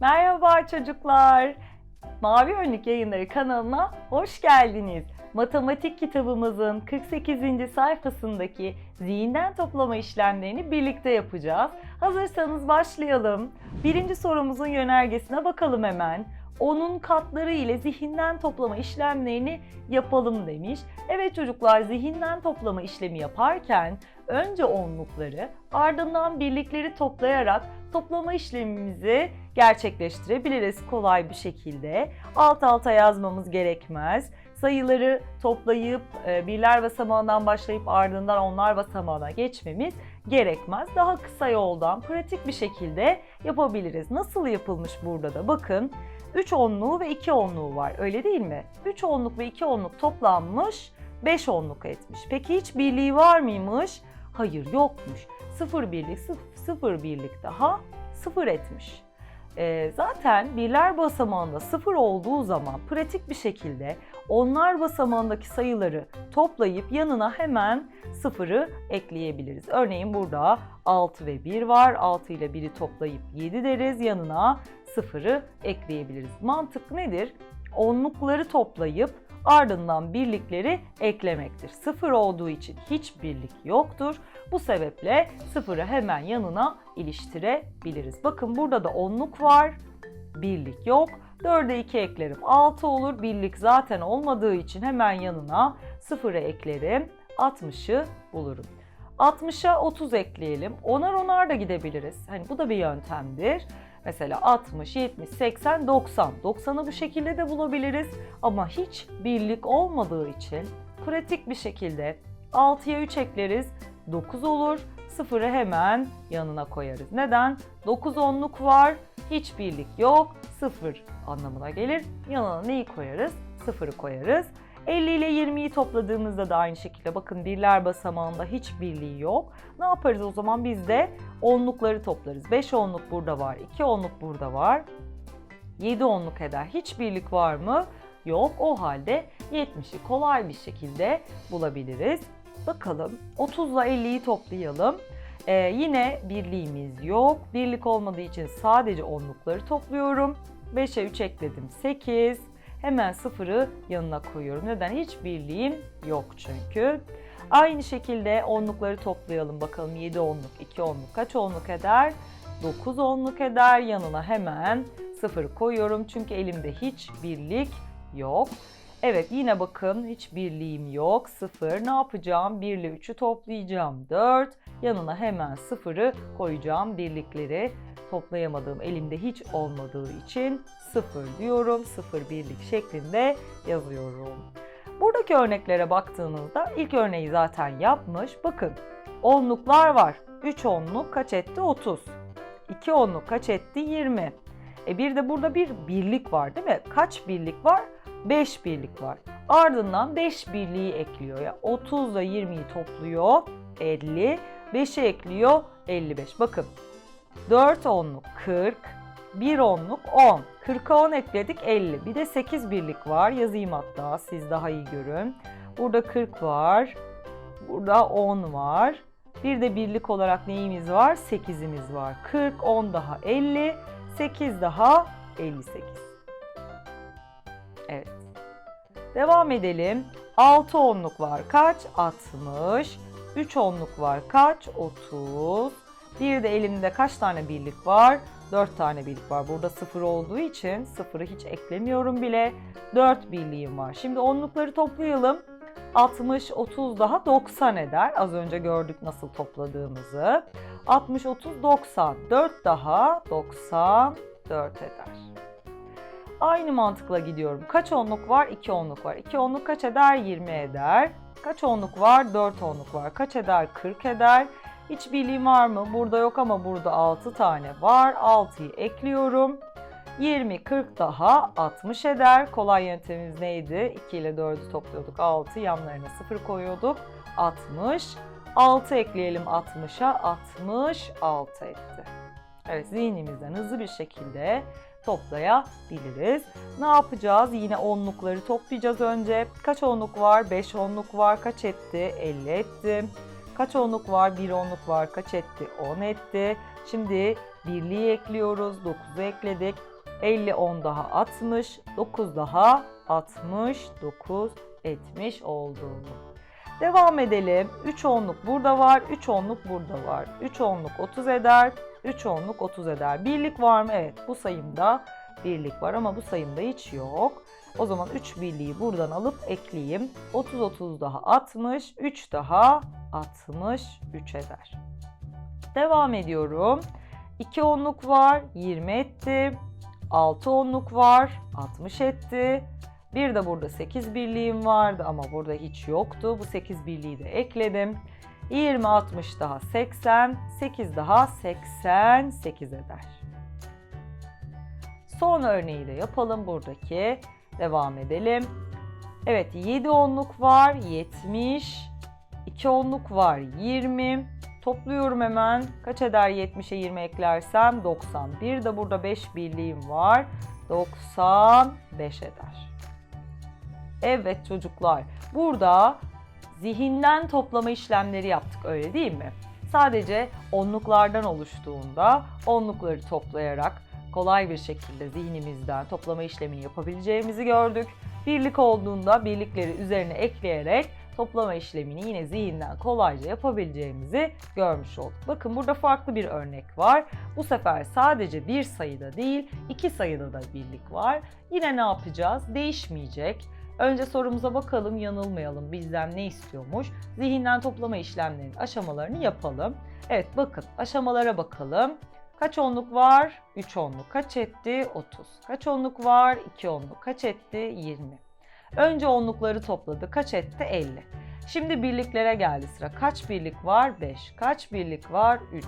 Merhaba çocuklar. Mavi Önlük Yayınları kanalına hoş geldiniz. Matematik kitabımızın 48. sayfasındaki zihinden toplama işlemlerini birlikte yapacağız. Hazırsanız başlayalım. Birinci sorumuzun yönergesine bakalım hemen. Onun katları ile zihinden toplama işlemlerini yapalım demiş. Evet çocuklar zihinden toplama işlemi yaparken önce onlukları ardından birlikleri toplayarak toplama işlemimizi gerçekleştirebiliriz kolay bir şekilde. Alt alta yazmamız gerekmez. Sayıları toplayıp e, birler basamağından başlayıp ardından onlar basamağına geçmemiz gerekmez. Daha kısa yoldan pratik bir şekilde yapabiliriz. Nasıl yapılmış burada da bakın. 3 onluğu ve 2 onluğu var öyle değil mi? 3 onluk ve 2 onluk toplanmış 5 onluk etmiş. Peki hiç birliği var mıymış? Hayır yokmuş. 0 birlik 0 birlik daha 0 etmiş. Ee, zaten birler basamağında 0 olduğu zaman pratik bir şekilde onlar basamağındaki sayıları toplayıp yanına hemen 0'ı ekleyebiliriz. Örneğin burada 6 ve 1 var. 6 ile 1'i toplayıp 7 deriz. Yanına 0'ı ekleyebiliriz. Mantık nedir? Onlukları toplayıp ardından birlikleri eklemektir. Sıfır olduğu için hiç birlik yoktur. Bu sebeple sıfırı hemen yanına iliştirebiliriz. Bakın burada da onluk var, birlik yok. 4'e 2 eklerim 6 olur. Birlik zaten olmadığı için hemen yanına 0'ı eklerim. 60'ı bulurum. 60'a 30 ekleyelim. Onar onar da gidebiliriz. Hani bu da bir yöntemdir. Mesela 60, 70, 80, 90. 90'ı bu şekilde de bulabiliriz. Ama hiç birlik olmadığı için pratik bir şekilde 6'ya 3 ekleriz. 9 olur. 0'ı hemen yanına koyarız. Neden? 9 onluk var. Hiç birlik yok. 0 anlamına gelir. Yanına neyi koyarız? 0'ı koyarız. 50 ile 20'yi topladığımızda da aynı şekilde bakın birler basamağında hiç birliği yok. Ne yaparız o zaman biz de onlukları toplarız. 5 onluk burada var, 2 onluk burada var. 7 onluk eder. Hiç birlik var mı? Yok. O halde 70'i kolay bir şekilde bulabiliriz. Bakalım 30 ile 50'yi toplayalım. Ee, yine birliğimiz yok. Birlik olmadığı için sadece onlukları topluyorum. 5'e 3 ekledim 8. Hemen sıfırı yanına koyuyorum. Neden? Hiç birliğim yok çünkü. Aynı şekilde onlukları toplayalım bakalım. 7 onluk, 2 onluk kaç onluk eder? 9 onluk eder. Yanına hemen sıfır koyuyorum. Çünkü elimde hiç birlik yok. Evet yine bakın hiç birliğim yok. 0 ne yapacağım? 1 ile 3'ü toplayacağım. 4. Yanına hemen sıfırı koyacağım. Birlikleri toplayamadığım elimde hiç olmadığı için 0 diyorum. 0 birlik şeklinde yazıyorum. Buradaki örneklere baktığınızda ilk örneği zaten yapmış. Bakın onluklar var. 3 onluk kaç etti? 30. 2 onluk kaç etti? 20. E bir de burada bir birlik var değil mi? Kaç birlik var? 5 birlik var. Ardından 5 birliği ekliyor ya. 30 ile 20'yi topluyor. 50. 5'e ekliyor. 55. Bakın 4 onluk 40. 1 onluk 10. 40'a 10 ekledik 50. Bir de 8 birlik var. Yazayım hatta siz daha iyi görün. Burada 40 var. Burada 10 var. Bir de birlik olarak neyimiz var? 8'imiz var. 40, 10 daha 50, 8 daha 58. Evet. Devam edelim. 6 onluk var kaç? 60. 3 onluk var kaç? 30. Bir de elimde kaç tane birlik var? 4 tane birlik var. Burada 0 olduğu için 0'ı hiç eklemiyorum bile. 4 birliğim var. Şimdi onlukları toplayalım. 60, 30 daha 90 eder. Az önce gördük nasıl topladığımızı. 60, 30, 90. 4 daha 94 eder. Aynı mantıkla gidiyorum. Kaç onluk var? 2 onluk var. 2 onluk kaç eder? 20 eder. Kaç onluk var? 4 onluk var. Kaç eder? 40 eder. Hiç birliğim var mı? Burada yok ama burada 6 tane var. 6'yı ekliyorum. 20, 40 daha 60 eder. Kolay yöntemimiz neydi? 2 ile 4'ü topluyorduk. 6 yanlarına 0 koyuyorduk. 60. 6 ekleyelim 60'a. 66 etti. Evet zihnimizden hızlı bir şekilde toplayabiliriz. Ne yapacağız? Yine onlukları toplayacağız önce. Kaç onluk var? 5 onluk var. Kaç etti? 50 etti. Kaç onluk var? Bir onluk var. Kaç etti? 10 etti. Şimdi birliği ekliyoruz. 9'u ekledik. 50, 10 daha 60. 9 daha 69 etmiş oldu. Devam edelim. 3 onluk burada var. 3 onluk burada var. 3 onluk 30 eder. 3 onluk 30 eder. Birlik var mı? Evet. Bu sayımda birlik var ama bu sayımda hiç yok. O zaman 3 birliği buradan alıp ekleyeyim. 30 30 daha 60, 3 daha 63 eder. Devam ediyorum. 2 onluk var, 20 etti. 6 onluk var, 60 etti. Bir de burada 8 birliğim vardı ama burada hiç yoktu. Bu 8 birliği de ekledim. 20, 60 daha 80, 8 daha 88 eder. Son örneği de yapalım buradaki. Devam edelim. Evet 7 onluk var 70. 2 onluk var 20. Topluyorum hemen. Kaç eder 70'e 20 eklersem 90. Bir de burada 5 birliğim var. 95 eder. Evet çocuklar. Burada zihinden toplama işlemleri yaptık öyle değil mi? Sadece onluklardan oluştuğunda onlukları toplayarak kolay bir şekilde zihnimizden toplama işlemini yapabileceğimizi gördük. Birlik olduğunda birlikleri üzerine ekleyerek toplama işlemini yine zihinden kolayca yapabileceğimizi görmüş olduk. Bakın burada farklı bir örnek var. Bu sefer sadece bir sayıda değil iki sayıda da birlik var. Yine ne yapacağız? Değişmeyecek. Önce sorumuza bakalım, yanılmayalım. Bizden ne istiyormuş? Zihinden toplama işlemlerinin aşamalarını yapalım. Evet bakın aşamalara bakalım. Kaç onluk var? 3 onluk. Kaç etti? 30. Kaç onluk var? 2 onluk. Kaç etti? 20. Önce onlukları topladı. Kaç etti? 50. Şimdi birliklere geldi sıra. Kaç birlik var? 5. Kaç birlik var? 3.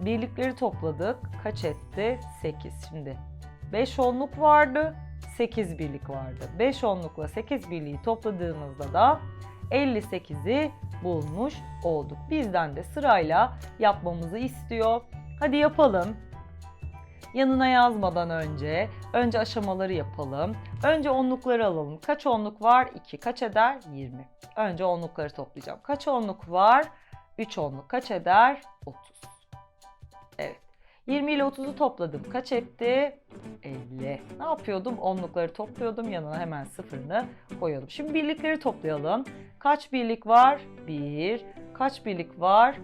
Birlikleri topladık. Kaç etti? 8. Şimdi 5 onluk vardı. 8 birlik vardı. 5 onlukla 8 birliği topladığımızda da 58'i bulmuş olduk. Bizden de sırayla yapmamızı istiyor. Hadi yapalım. Yanına yazmadan önce önce aşamaları yapalım. Önce onlukları alalım. Kaç onluk var? 2. Kaç eder? 20. Önce onlukları toplayacağım. Kaç onluk var? 3 onluk. Kaç eder? 30. Evet. 20 ile 30'u topladım. Kaç etti? 50. Ne yapıyordum? Onlukları topluyordum. Yanına hemen sıfırını koyuyordum. Şimdi birlikleri toplayalım. Kaç birlik var? 1. Kaç birlik var?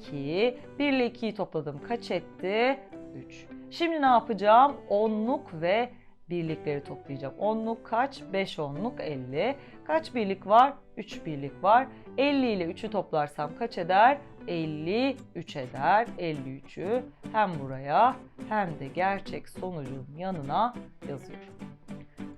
2. 1 ile 2'yi topladım. Kaç etti? 3. Şimdi ne yapacağım? Onluk ve birlikleri toplayacağım. Onluk kaç? 5 onluk 50. Kaç birlik var? 3 birlik var. 50 ile 3'ü toplarsam kaç eder? 53 eder. 53'ü hem buraya hem de gerçek sonucun yanına yazıyorum.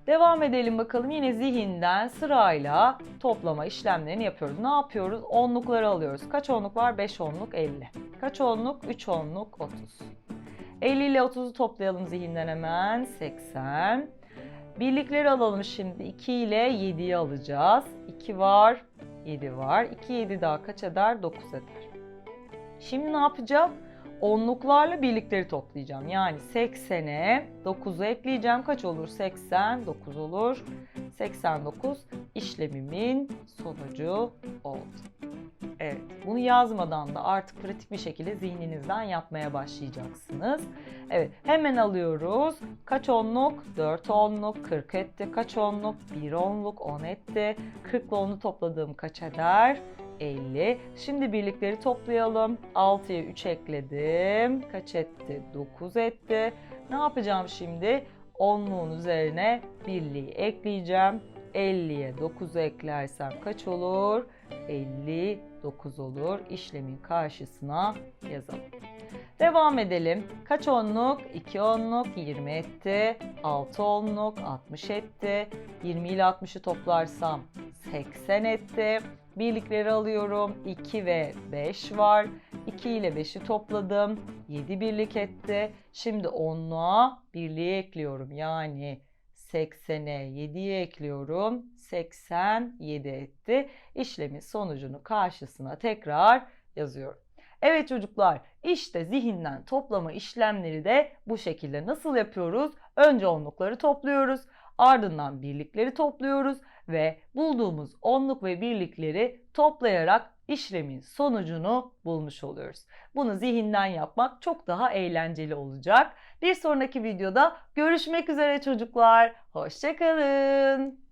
Devam edelim bakalım. Yine zihinden sırayla toplama işlemlerini yapıyoruz. Ne yapıyoruz? Onlukları alıyoruz. Kaç onluk var? 5 onluk 50. Kaç onluk? 3 onluk 30. 50 ile 30'u toplayalım zihinden hemen. 80. Birlikleri alalım şimdi. 2 ile 7'yi alacağız. 2 var, 7 var. 2, 7 daha kaç eder? 9 eder. Şimdi ne yapacağım? Onluklarla birlikleri toplayacağım. Yani 80'e 9'u ekleyeceğim. Kaç olur? 89 olur. 89 işlemimin sonucu oldu. Evet, bunu yazmadan da artık pratik bir şekilde zihninizden yapmaya başlayacaksınız. Evet, hemen alıyoruz. Kaç onluk? 4 onluk, 40 etti. Kaç onluk? 1 onluk, 10 etti. 40 ile 10'u topladığım kaç eder? 50. Şimdi birlikleri toplayalım. 6'ya 3 ekledim. Kaç etti? 9 etti. Ne yapacağım şimdi? Onluğun üzerine birliği ekleyeceğim. 50'ye 9'u eklersem kaç olur? 59 olur. İşlemin karşısına yazalım. Devam edelim. Kaç onluk? 2 onluk 20 etti. 6 onluk 60 etti. 20 ile 60'ı toplarsam 80 etti. Birlikleri alıyorum. 2 ve 5 var. 2 ile 5'i topladım. 7 birlik etti. Şimdi 10'luğa birliği ekliyorum. Yani 80'e 7'yi ekliyorum. 87 etti. İşlemin sonucunu karşısına tekrar yazıyorum. Evet çocuklar işte zihinden toplama işlemleri de bu şekilde nasıl yapıyoruz? Önce onlukları topluyoruz. Ardından birlikleri topluyoruz ve bulduğumuz onluk ve birlikleri toplayarak işlemin sonucunu bulmuş oluyoruz. Bunu zihinden yapmak çok daha eğlenceli olacak. Bir sonraki videoda görüşmek üzere çocuklar. Hoşçakalın.